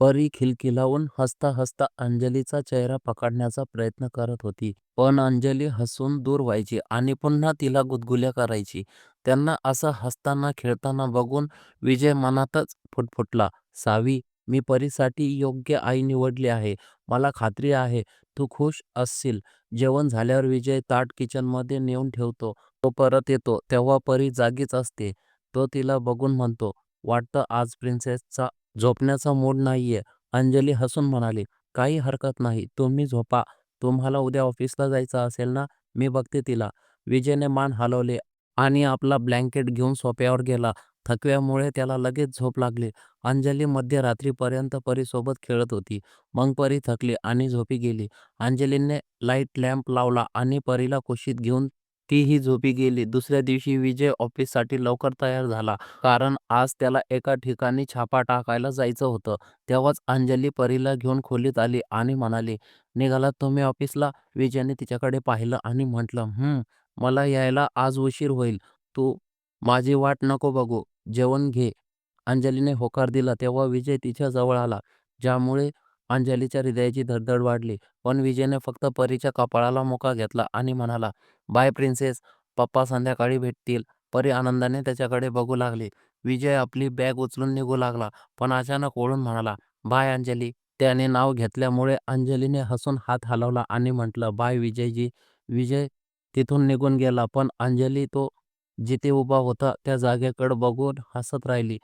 परी खिलखिलावून हसता-हसता अंजलीचा चेहरा पकडण्याचा प्रयत्न करत होती. पण अंजली हसून दूर व्हायची आणि पुन्हा तिला गुदगुल्या करायची. त्यांना असं हसताना-खेळताना बघून विजय मनातच फुटफुटला. सावी, मी परीसाठी योग्य आई निवडली आहे. मला खात्री आहे तू खुश असशील. जेवण झाल्यावर विजय ताट किचनमध्ये नेऊन ठेवतो. तो परत येतो तेव्हा परी जागीच असते. तो तिला बघून म्हणतो, वाटतं आज प्रिन्सेसचा झोपण्याचा मूड नाहीये. अंजली हसून म्हणाली, काही हरकत नाही. तुम्ही झोपा. तुम्हाला उद्या ऑफिसला जायचं असेल ना? मी बघते तिला. विजयने मान हलवले आणि आपला ब्लँकेट घेऊन सोफ्यावर गेला. थकव्यामुळे त्याला लगेच झोप लागली. अंजली मध्यरात्रीपर्यंत परीसोबत खेळत होती. मग परी थकली आणि झोपी गेली. अंजलीने लाइट लॅम्प लावला आणि परीला कुशीत घेऊन तीही झोपी गेली. दुसऱ्या दिवशी विजय ऑफिससाठी लवकर तयार झाला. कारण आज त्याला एका ठिकाणी छापा टाकायला जायचं होतं. तेव्हाच अंजली परीला घेऊन खोलीत आली आणि म्हणाली, निघालात तुम्ही ऑफिसला? विजयने तिच्याकडे पाहिलं आणि म्हटलं, हं, मला यायला आज उशीर होईल. तू माझी वाट नको बघू. जेवण घे. अंजलीने होकार दिला तेव्हा विजय तिच्या जवळ आला, ज्यामुळे अंजलीच्या हृदयाची धडधड वाढली. पण विजयने फक्त परीच्या कपाळाला मुका घेतला आणि म्हणाला, बाय प्रिन्सेस. पप्पा संध्याकाळी भेटतील. परी आनंदाने त्याच्याकडे बघू लागली. विजय आपली बॅग उचलून निघू लागला, पण अचानक ओळून म्हणाला, बाय अंजली. त्याने नाव घेतल्यामुळे अंजलीने हसून हात हलवला आणि म्हटलं, बाय विजयजी. विजय तिथून निघून गेला, पण अंजली तो जिथे उभा होता त्या जागेकडे बघून हसत राहिली.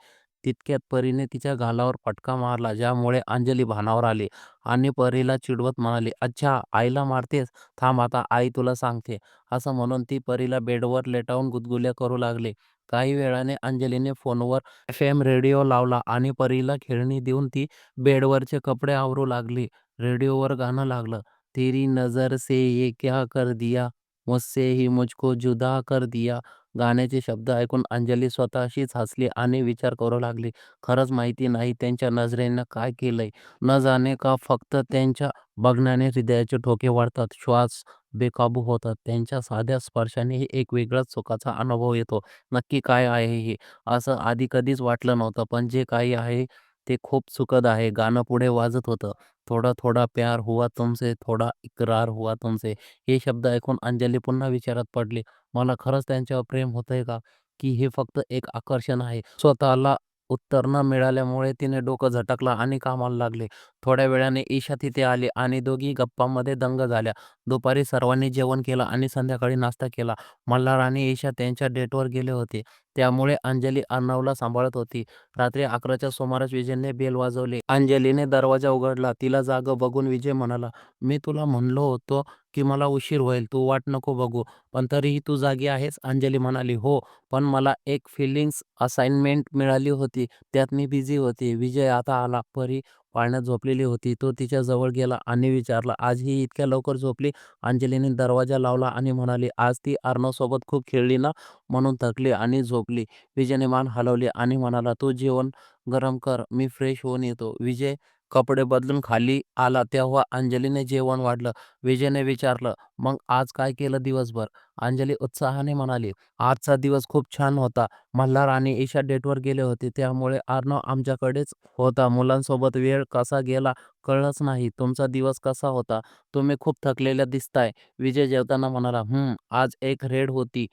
तितक्यात परीने तिच्या गालावर फटका मारला, ज्यामुळे अंजली भानावर आली आणि परीला चिडवत म्हणाली, अच्छा, आईला मारतेस? थांब आता आई तुला सांगते. असं म्हणून ती परीला बेडवर लेटावून गुदगुल्या करू लागली. काही वेळाने अंजलीने फोनवर एफ एम रेडिओ लावला आणि परीला खेळणी देऊन ती बेडवरचे कपडे आवरू लागली. रेडिओवर गाणं लागलं, तेरी नजर से ये क्या कर दिया, मुझसे ही मुझको जुदा कर दिया. गाण्याचे शब्द ऐकून अंजली स्वतःशीच हसली आणि विचार करू लागली, खरंच माहिती नाही त्यांच्या नजरेनं काय केलंय. न जाणे का फक्त त्यांच्या बघण्याने हृदयाचे ठोके वाढतात, श्वास बेकाबू होतात. त्यांच्या साध्या स्पर्शानेही एक वेगळाच सुखाचा अनुभव येतो. नक्की काय आहे हे? असं आधी कधीच वाटलं नव्हतं, पण जे काही आहे ते खूप सुखद आहे. गाणं पुढे वाजत होतं, थोडा थोडा प्यार हुआ तुमसे, थोडा इकरार हुआ तुमसे. हे शब्द ऐकून अंजली पुन्हा विचारात पडली. मला खरंच त्यांच्यावर प्रेम होतंय का? की हे फक्त एक आकर्षण आहे? स्वतःला उत्तर न मिळाल्यामुळे तिने डोकं झटकलं आणि कामाला लागले थोड्या वेळाने ईशा तिथे आली आणि दोघी गप्पांमध्ये दंग झाल्या. दुपारी सर्वांनी जेवण केलं आणि संध्याकाळी नाश्ता केला. मल्हार आणि ईशा त्यांच्या डेटवर गेले होते, त्यामुळे अंजली अर्णवला सांभाळत होती. रात्री अकराच्या सुमारास विजयने बेल वाजवली. अंजलीने दरवाजा उघडला. तिला जागं बघून विजय म्हणाला, मी तुला म्हणलो होतो की मला उशीर होईल. तू वाट नको बघू. पण तरीही तू जागी आहेस? अंजली म्हणाली, हो, पण मला एक फिलिंग्स असाइनमेंट मिळाली होती, त्यात मी बिझी होते. विजय आता आला. परी पाळण्यात झोपलेली होती. तो तिच्या जवळ गेला आणि विचारला, आज ही इतक्या लवकर झोपली? अंजलीने दरवाजा लावला आणि म्हणाली, आज ती अर्णवसोबत खूप खेळली ना, म्हणून थकली आणि झोपली. विजयने मान हलवली आणि म्हणाला, तू जेवण गरम कर, मी फ्रेश होऊन येतो. विजय कपडे बदलून खाली आला तेव्हा अंजलीने जेवण वाढलं. विजयने विचारलं, मग आज काय केलं दिवसभर? अंजली उत्साहाने म्हणाली, आजचा दिवस खूप छान होता. मल्हार आणि ईशा डेटवर गेले होते, त्यामुळे अर्णव आमच्याकडेच होता. मुलांसोबत वेळ कसा गेला कळलंच नाही. तुमचा दिवस कसा होता? तुम्ही खूप थकलेल्या दिसताय. विजय जेवताना म्हणाला, हम्म आज एक रेड होती.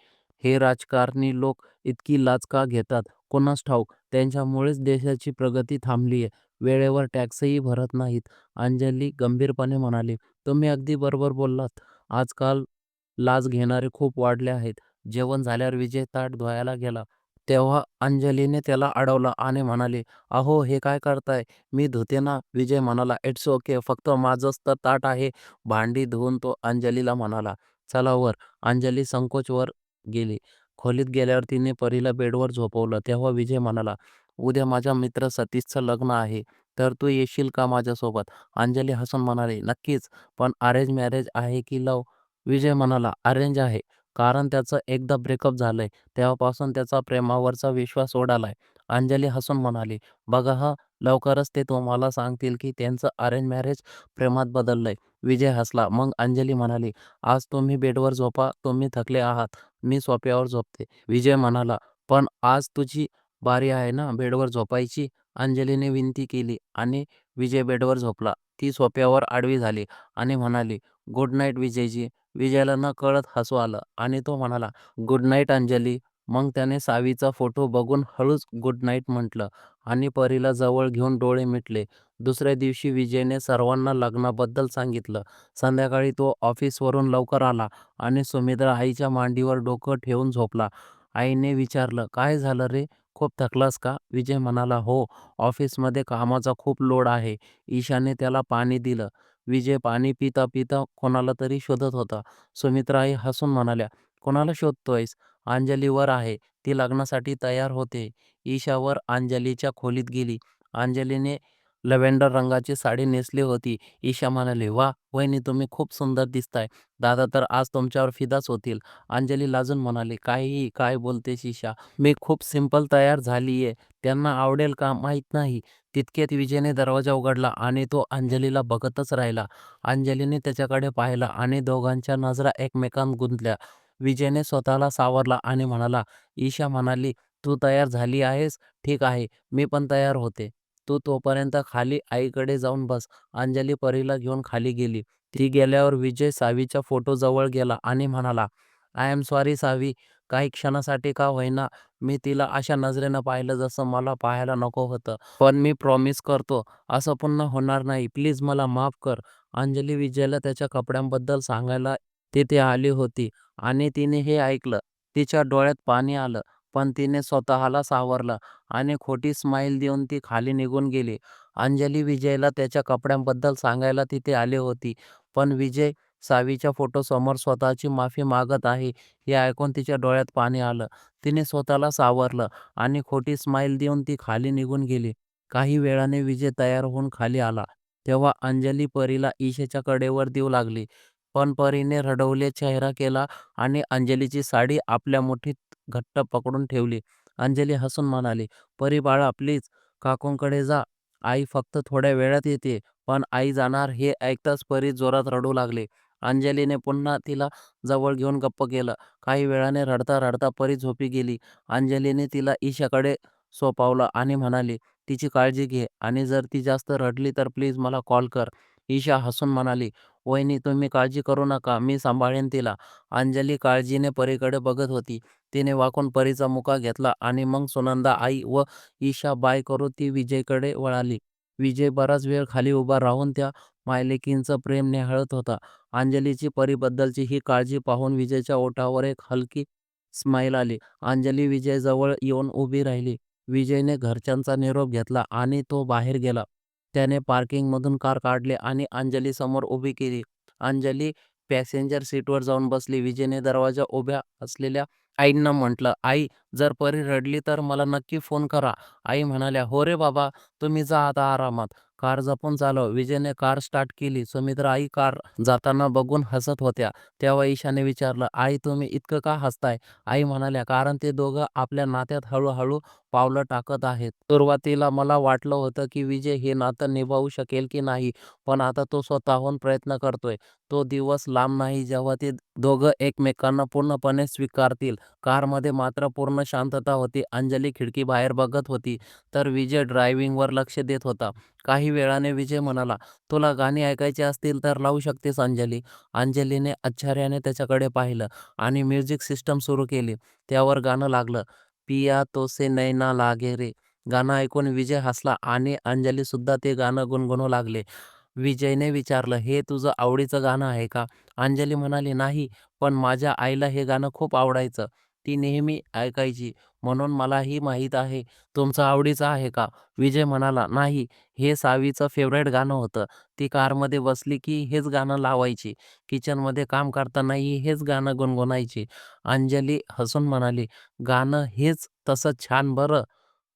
हे राजकारणी लोक इतकी लाच का घेतात कुणास ठाऊक? त्यांच्यामुळेच देशाची प्रगती थांबलीये. वेळेवर टॅक्सही भरत नाहीत. अंजली गंभीरपणे म्हणाली, तुम्ही अगदी बरोबर बोललात. आजकाल लाच घेणारे खूप वाढले आहेत. जेवण झाल्यावर विजय ताट धुवायला गेला. तेव्हा अंजलीने त्याला अडवलं आणि म्हणाले अहो, हे काय करताय? मी धुते ना. विजय म्हणाला, इट्स ओके, फक्त माझंच तर ताट आहे. भांडी धुवून तो अंजलीला म्हणाला, चला वर. अंजली संकोच वर गेली. खोलीत गेल्यावर तिने परीला बेडवर झोपवलं. तेव्हा विजय म्हणाला, उद्या माझ्या मित्र सतीशचं लग्न आहे, तर तू येशील का माझ्यासोबत? अंजली हसून म्हणाली, नक्कीच, पण अरेंज मॅरेज आहे की लव विजय म्हणाला, अरेंज आहे. कारण त्याचं एकदा ब्रेकअप झालंय, तेव्हापासून त्याचा प्रेमावरचा विश्वास ओढालाय अंजली हसून म्हणाली, बघा हा लवकरच ते तुम्हाला सांगतील की त्यांचं अरेंज मॅरेज प्रेमात बदललंय. विजय हसला. मग अंजली म्हणाली, आज तुम्ही बेडवर झोपा. तुम्ही थकले आहात. मी सोप्यावर झोपते. विजय म्हणाला, पण आज तुझी भारी आहे ना बेडवर झोपायची? अंजलीने विनंती केली आणि विजय बेडवर झोपला. ती सोफ्यावर आडवी झाली आणि म्हणाली, "गुड नाईट विजयजी." विजयला नकळत हसू आलं आणि तो म्हणाला, "गुड नाईट अंजली." मग त्याने सावीचा फोटो बघून हळूच गुड नाईट म्हटलं आणि परीला जवळ घेऊन डोळे मिटले. दुसऱ्या दिवशी विजयने सर्वांना लग्नाबद्दल सांगितलं. संध्याकाळी तो ऑफिसवरून लवकर आला आणि सुमित्रा आईच्या मांडीवर डोकं ठेवून झोपला. आईने विचारलं, "काय झालं रे? खूप थकलास का?" विजय म्हणाला, "हो, ऑफिसमध्ये कामाचा खूप लोड आहे." ईशाने त्याला पाणी दिलं. विजय पाणी पिता पिता कोणाला तरी शोधत होता. सुमित्राही हसून म्हणाल्या, "कोणाला शोधतोयस?" अंजलीवर आहे. ती लग्नासाठी तयार होते." ईशावर अंजलीच्या खोलीत गेली. अंजलीने लव्हेंडर रंगाची साडी नेसली होती. ईशा म्हणाली, "वा, वहिनी तुम्ही खूप सुंदर दिसताय. दादा तर आज तुमच्यावर फिदाच होतील." अंजली लाजून म्हणाली, "काहीही काय बोलतेस ईशा? मी खूप सिंपल तयार झालीये. त्यांना आवडेल का माहीत नाही." तितक्यात विजयने दरवाजा उघडला आणि तो अंजलीला बघतच राहिला. अंजलीने त्याच्याकडे पाहिला आणि दोघांच्या नजरा एकमेकांत गुंतल्या. विजयने स्वतःला सावरला आणि म्हणाला, "ईशा म्हणाली, तू तयार झाली आहेस? ठीक आहे, मी पण तयार होते. तू तोपर्यंत खाली आईकडे जाऊन बस." अंजली परीला घेऊन खाली गेली. ती गेल्यावर विजय सावीच्या फोटो जवळ गेला आणि म्हणाला, "आय एम सॉरी सावी. काही क्षणासाठी का होईना मी तिला अशा नजरेनं पाहिलं जसं मला पाहायला नको होतं. पण मी प्रॉमिस करतो, असं पुन्हा होणार नाही. प्लीज मला माफ कर." अंजली विजयला त्याच्या कपड्यांबद्दल सांगायला तिथे आली होती आणि तिने हे ऐकलं. तिच्या डोळ्यात पाणी आलं, पण तिने स्वतःला सावरलं आणि खोटी स्माईल देऊन ती खाली निघून गेली. अंजली विजयला त्याच्या कपड्यांबद्दल सांगायला तिथे आली होती, पण विजय सावीच्या फोटोसमोर स्वतःची माफी मागत आहे हे ऐकून तिच्या डोळ्यात पाणी आलं. तिने स्वतःला सावरलं आणि खोटी स्माईल देऊन ती खाली निघून गेली. काही वेळाने विजय तयार होऊन खाली आला, तेव्हा अंजली परीला ईशेच्या कडेवर देऊ लागली. पण परीने रडवले चेहरा केला आणि अंजलीची साडी आपल्या मुठीत घट्ट पकडून ठेवली. अंजली हसून म्हणाली, "परी बाळा प्लीज काकूंकडे जा. आई फक्त थोड्या वेळात येते." पण आई जाणार हे ऐकताच परी जोरात रडू लागले अंजलीने पुन्हा तिला जवळ घेऊन गप्प केलं. काही वेळाने रडता रडता परी झोपी गेली. अंजलीने तिला ईशाकडे सोपावलं आणि म्हणाली, "तिची काळजी घे आणि जर ती जास्त रडली तर प्लीज मला कॉल कर." ईशा हसून म्हणाली, "वहिनी तुम्ही काळजी करू नका, मी सांभाळेन तिला." अंजली काळजीने परीकडे बघत होती. तिने वाकून परीचा मुका घेतला आणि मग सुनंदा आई व ईशा बाय करून ती विजयकडे वळाली. विजय बराच वेळ खाली उभा राहून त्या मायलेकींचं प्रेम निहाळत होता. अंजलीची परीबद्दलची ही काळजी पाहून विजयच्या ओठावर एक हलकी स्माईल आली. अंजली विजयजवळ येऊन उभी राहिली. विजयने घरच्यांचा निरोप घेतला आणि तो बाहेर गेला. त्याने पार्किंगमधून कार काढली आणि अंजली समोर उभी केली. अंजली पॅसेंजर सीटवर जाऊन बसली. विजयने दरवाजा उभ्या असलेल्या आईंना म्हटलं, "आई, जर परी रडली तर मला नक्की फोन करा." आई म्हणाल्या, "हो रे बाबा, तुम्ही जा आता आरामात. कार जपून चालव." विजयने कार स्टार्ट केली. सुमित्रा आई कार जाताना बघून हसत होत्या. तेव्हा ईशाने विचारलं, "आई तुम्ही इतकं का हसताय?" आई म्हणाल्या, "कारण ते दोघं आपल्या नात्यात हळूहळू पावलं टाकत आहेत. सुरुवातीला मला वाटलं होतं की विजय हे नातं निभावू शकेल की नाही, पण आता तो स्वतःहून प्रयत्न करतोय. तो दिवस लांब नाही जेव्हा ते दोघं एकमेकांना पूर्णपणे स्वीकारतील." कारमध्ये मात्र पूर्ण शांतता होती. अंजली खिडकी बाहेर बघत होती, तर विजय ड्रायव्हिंगवर लक्ष देत होता. काही वेळाने विजय म्हणाला, "तुला गाणी ऐकायची असतील तर लावू शकतेस अंजली." अंजलीने आश्चर्याने त्याच्याकडे पाहिलं आणि म्युझिक सिस्टम सुरू केली. त्यावर गाणं लागलं, "पिया तोसे नैना लागे रे." गाणं ऐकून विजय हसला आणि अंजलीसुद्धा ते गाणं गुणगुणू लागले. विजयने विचारलं, "हे तुझं आवडीचं गाणं आहे का?" अंजली म्हणाली, "नाही, पण माझ्या आईला हे गाणं खूप आवडायचं. ती नेहमी ऐकायची, म्हणून मलाही माहीत आहे." "तुमचं आवडीचं आहे का?" विजय म्हणाला, "नाही, हे सावीचं फेवरेट गाणं होतं. ती कारमध्ये बसली की हेच गाणं लावायची. किचनमध्ये काम करतानाही हेच गाणं गुणगुणायची." अंजली हसून म्हणाली, "गाणं हेच तसं छान बरं.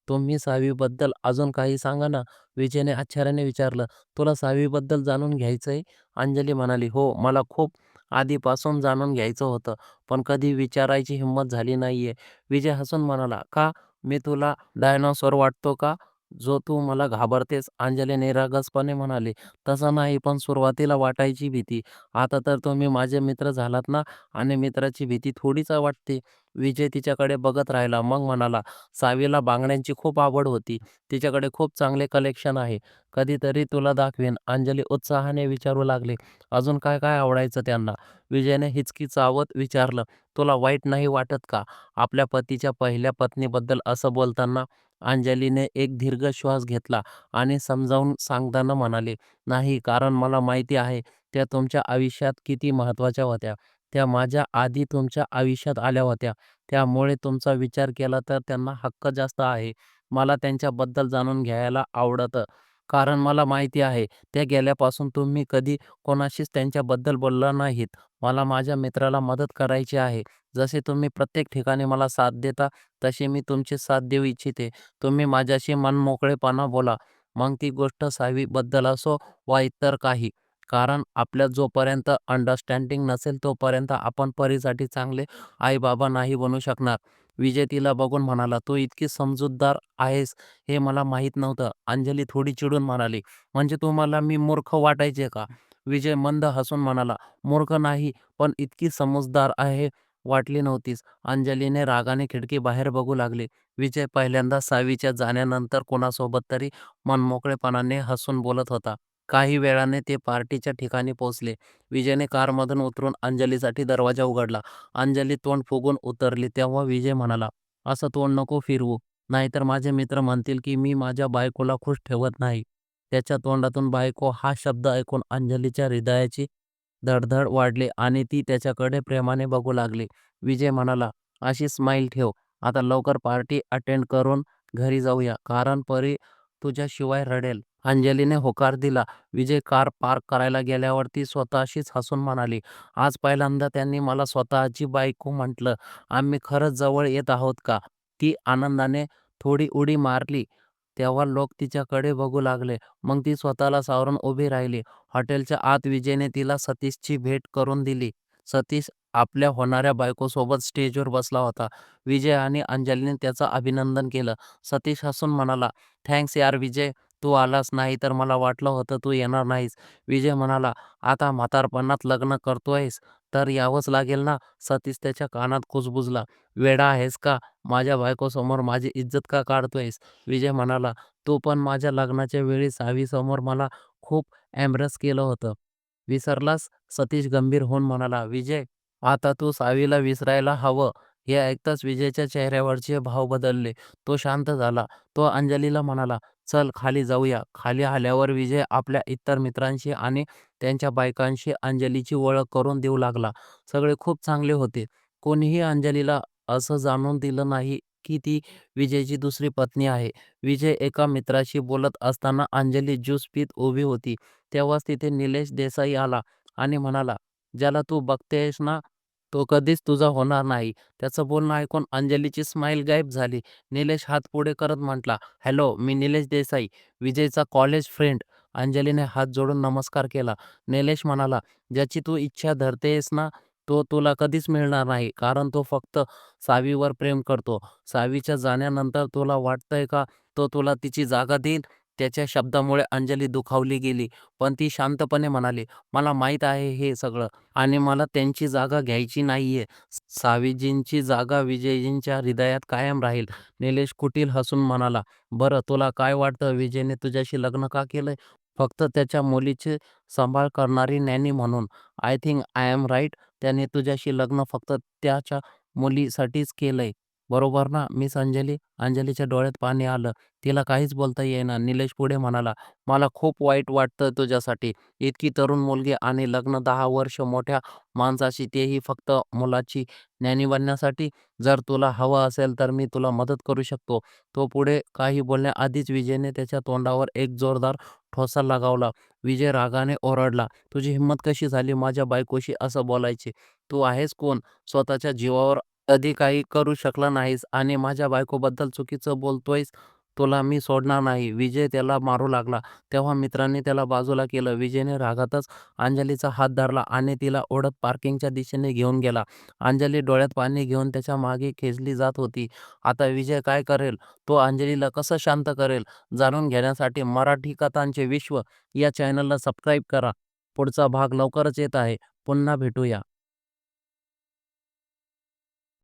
तुम्ही सावीबद्दल अजून काही सांगा ना." विजयने आश्चर्याने विचारलं, "तुला सावीबद्दल जाणून घ्यायचंय?" अंजली म्हणाली, "हो, मला खूप आधीपासून जाणून घ्यायचं होतं, पण कधी विचारायची हिंमत झाली नाहीये." विजय हसून म्हणाला, "का? मी तुला डायनॉसॉर वाटतो का?" जो तू मला घाबरतेस, अंजली निरागसपणे म्हणाली. तसं नाही, पण सुरुवातीला वाटायची भीती. आता तर तुम्ही माझे मित्र झालात ना आणि मित्राची भीती थोडीच वाटते. विजय तिच्याकडे बघत राहिला. मग म्हणाला, सावीला बांगड्यांची खूप आवड होती. तिच्याकडे खूप चांगले कलेक्शन आहे. कधीतरी तुला दाखवीन. अंजली उत्साहाने विचारू लागली, अजून काय काय आवडायचं त्यांना? विजयने हिचकी चावत विचारलं, तुला वाईट नाही वाटत का? आपल्या पतीच्या पहिल्या पत्नीबद्दल असं बोलताना? अंजलीने एक दीर्घ श्वास घेतला आणि समजावून सांगताना म्हणाले नाही, कारण मला माहिती आहे त्या तुमच्या आयुष्यात किती महत्त्वाच्या होत्या. त्या माझ्या आधी तुमच्या आयुष्यात आल्या होत्या. त्यामुळे तुमचा विचार केला तर त्यांना हक्क जास्त आहे. मला त्यांच्याबद्दल जाणून घ्यायला आवडतं. कारण मला माहिती आहे त्या गेल्यापासून तुम्ही कधी कोणाशीच त्यांच्याबद्दल बोलला नाहीत. मला माझ्या मित्राला मदत करायची आहे. जसे तुम्ही प्रत्येक ठिकाणी मला साथ देता, तशी मी तुमची साथ देऊ इच्छिते. तुम्ही माझ्याशी मनमोकळेपणा बोला. मग ती गोष्ट सावीबद्दल असो वा इतर काही. कारण आपल्यात जोपर्यंत अंडरस्टँडिंग नसेल तोपर्यंत आपण परीसाठी चांगले आई-बाबा नाही बनू शकणार. विजय तिला बघून म्हणाला, तू इतकी समजूतदार आहेस हे मला माहीत नव्हतं. अंजली थोडी चिडून म्हणाली, म्हणजे तुम्हाला मी मूर्ख वाटायचे का? विजय मंद हसून म्हणाला, मूर्ख नाही, पण इतकी समजदार आहे वाटली नव्हतीस. अंजलीने रागाने खिडकीबाहेर बघू लागली. विजय पहिल्यांदा सावीच्या जाण्यानंतर कोणासोबत तरी मनमोकळेपणाने हसून बोलत होता. काही वेळाने ते पार्टीच्या ठिकाणी पोहोचले. विजयने कारमधून उतरून अंजलीसाठी दरवाजा उघडला. अंजली तोंड फुगून उतरली तेव्हा विजय म्हणाला, असं तोंड नको फिरवू, नाहीतर माझे मित्र म्हणतील की मी माझ्या बायकोला खुश ठेवत नाही. त्याच्या तोंडातून बायको हा शब्द ऐकून अंजलीच्या हृदयाची धडधड वाढली आणि ती त्याच्याकडे प्रेमाने बघू लागली. विजय म्हणाला, अशी स्माईल ठेव. आता लवकर पार्टी अटेंड करून घरी जाऊया, कारण परी तुझ्याशिवाय रडेल. अंजलीने होकार दिला. विजय कार पार्क करायला गेल्यावर ती स्वतःशीच हसून म्हणाली, आज पहिल्यांदा त्यांनी मला स्वतःची बायको म्हटलं. आम्ही खरंच जवळ येत आहोत का? ती आनंदाने थोडी उडी मारली. तेव्हा लोक तिच्याकडे बघू लागले. मग ती स्वतःला सावरून उभी राहिली. हॉटेलच्या आत विजयने तिला सतीशची भेट करून दिली. सतीश आपल्या होणाऱ्या बायकोसोबत स्टेजवर बसला होता. विजय आणि अंजलीने त्याचं अभिनंदन केलं. सतीश हसून म्हणाला, थँक्स यार विजय, तू आलास, नाही तर मला वाटलं होतं तू येणार नाहीस. विजय म्हणाला, आता म्हातारपणात लग्न करतोयस तर यावंच लागेल ना? सतीश त्याच्या कानात कुजबुजला, वेडा आहेस का? माझ्या बायकोसमोर माझी इज्जत का काढतोयस? विजय म्हणाला, तू पण माझ्या लग्नाच्या वेळी सावीसमोर मला खूप एम्ब्रेस केलं होतं. विसरलास? सतीश गंभीर होऊन म्हणाला, विजय, आता तू सावीला विसरायला हवं. हे ऐकताच विजयच्या चेहऱ्यावरचे भाव बदलले. तो शांत झाला. तो अंजलीला म्हणाला, चल खाली जाऊया. खाली आल्यावर विजय आपल्या इतर मित्रांशी आणि त्यांच्या बायकांशी अंजलीची ओळख करून देऊ लागला. सगळे खूप चांगले होते. कोणीही अंजलीला असं जाणून दिलं नाही की ती विजयची दुसरी पत्नी आहे. विजय एका मित्राशी बोलत असताना अंजली ज्यूस पीत उभी होती. तेव्हाच तिथे निलेश देसाई आला आणि म्हणाला, ज्याला तू बघतेयस ना, तो कधीच तुझा होणार नाही. त्याचं बोलणं ऐकून अंजलीची स्माईल गायब झाली. निलेश हात पुढे करत म्हटला, हॅलो, मी निलेश देसाई, विजयचा कॉलेज फ्रेंड. अंजलीने हात जोडून नमस्कार केला. निलेश म्हणाला, ज्याची तू इच्छा धरतेयस ना, तो तुला कधीच मिळणार नाही. कारण तो फक्त सावीवर प्रेम करतो. सावीच्या जाण्यानंतर तुला वाटतंय का तो तुला तिची जागा देईल? त्याच्या शब्दामुळे अंजली दुखावली गेली. पण ती शांतपणे म्हणाली, मला माहीत आहे हे सगळं आणि मला त्यांची जागा घ्यायची नाहीये. सावीजींची जागा विजयजींच्या हृदयात कायम राहील. निलेश कुटील हसून म्हणाला, बरं, तुला काय वाटतं विजयने तुझ्याशी लग्न का केलंय? फक्त त्याच्या मुलीची सांभाळ करणारी नॅनी म्हणून? I think I am right. त्याने तुझ्याशी लग्न फक्त त्याच्या मुलीसाठीच केलंय. बरोबर ना मिस अंजली? अंजलीच्या डोळ्यात पाणी आलं. तिला काहीच बोलता येईना. निलेश पुढे म्हणाला, मला खूप वाईट वाटतं तुझ्यासाठी. इतकी तरुण मुलगी आणि लग्न दहा वर्ष मोठ्या माणसाशी, तेही फक्त मुलाची नॅनी बनण्यासाठी. जर तुला हवं असेल तर मी तुला मदत करू शकतो. तो पुढे काही बोलण्याआधीच विजयने त्याच्या तोंडावर एक जोरदार ठोसा लगावला. विजय रागाने ओरडला, तुझी हिंमत कशी झाली माझ्या बायकोशी असं बोलायची? तू आहेस कोण? स्वतःच्या जीवावर कधी काही करू शकला नाहीस आणि माझ्या बायकोबद्दल चुकीचं बोलतोयस? तुला मी सोडणार नाही. विजय त्याला मारू लागला तेव्हा मित्रांनी त्याला बाजूला केलं. विजयने रागातच अंजलीचा हात धरला आणि तिला ओढत पार्किंगच्या दिशेने घेऊन गेला. अंजली डोळ्यात पाणी घेऊन त्याच्यामागे खेचली जात होती. आता विजय काय करेल? तो अंजलीला कसं शांत करेल? जाणून घेण्यासाठी मराठी कथांचे विश्व या चॅनलला सबस्क्राईब करा. पुढचा भाग लवकरच येत आहे. पुन्हा भेटूया.